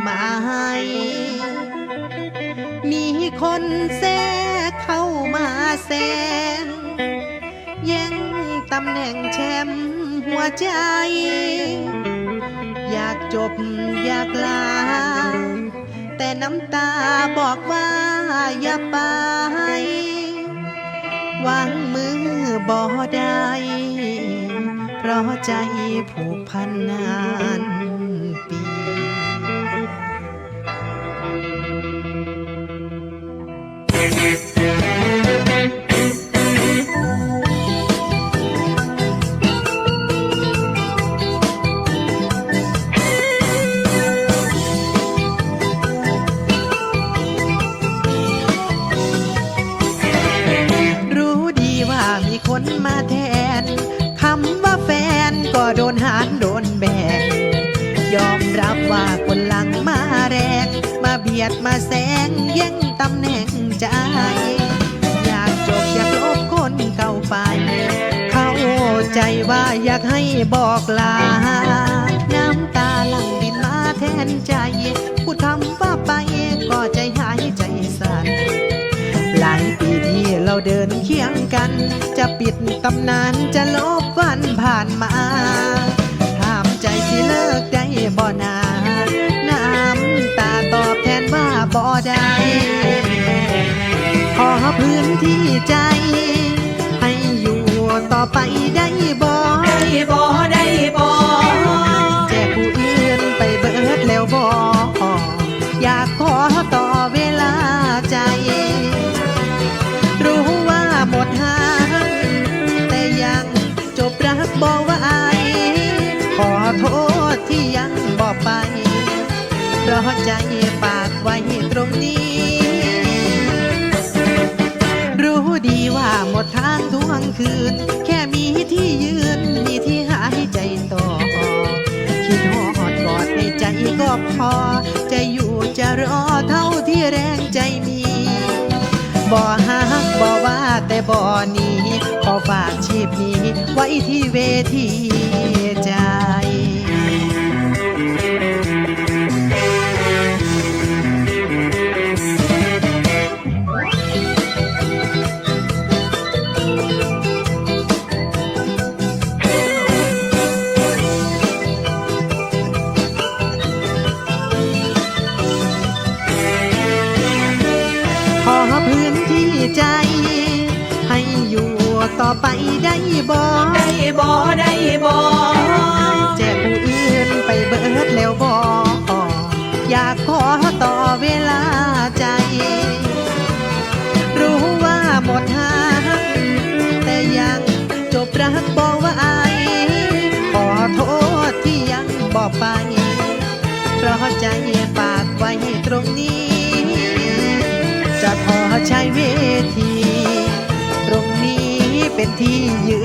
ไหม มีคนแทรกเข้ามาแซงแย่งตำแหน่งแชมป์หัวใจ อยากจบอยากลา แต่น้ำตาบอกว่าอย่าไปวางมือบ่ได้ เพราะใจผูกพันนานปี รู้ดีว่ามีคนมาแทนคำว่าแฟนก็โดนหารโดนแบนยอมรับว่าคนหลังมาแรง มาเบียดมาแซงแย่งตำแหน่ง ใจ อยากจบอยากลบคนเก่าไป เข้าใจว่าอยากให้บอกลา น้ำตาหลั่งดินมาแทนใจ พูดคำว่าไปก็ใจหายใจสั่นหลายปีที่เราเดินเคียงกัน จะปิดตำนานจะลบวันผ่านมาถามใจสิเลิกได้บ่นาน้ำตาตอบแทนว่าบ่ได้ พื้นที่ใจ ให้อยู่ต่อไปได้บ่ได้บ่ได้บ่แจกผู้อื่นไปเบิดแล้วบ่อยากขอต่อเวลาใจ รู้ว่าหมดทางแต่ยังจบรักบอกว่าไอายขอโทษที่ยังบอกไปเพราะใจฝากไว้ตรงนี้ หมดทางทวงคืน แค่มีที่ยืน มีที่หายใจต่อ คิดหอดกอดในใจก็พอ จะอยู่จะรอเท่าที่แรงใจมี บ่ฮักบ่ว่าแต่บ่หนี้ขอฝากชีพนี้ไว้ที่เวที ไปได้บ่ได้บ่ได้บ่แจกผู้อื่นไปเบิดแล้วบ่อยากขอต่อเวลาใจ รู้ว่าหมดทางแต่ยังจบรักบอกว่าไอายขอโทษที่ยังบอกไป เพราะใจฝากไว้ตรงนี้ จะขอใช้เวทีตรงนี้ เป็นที่ยื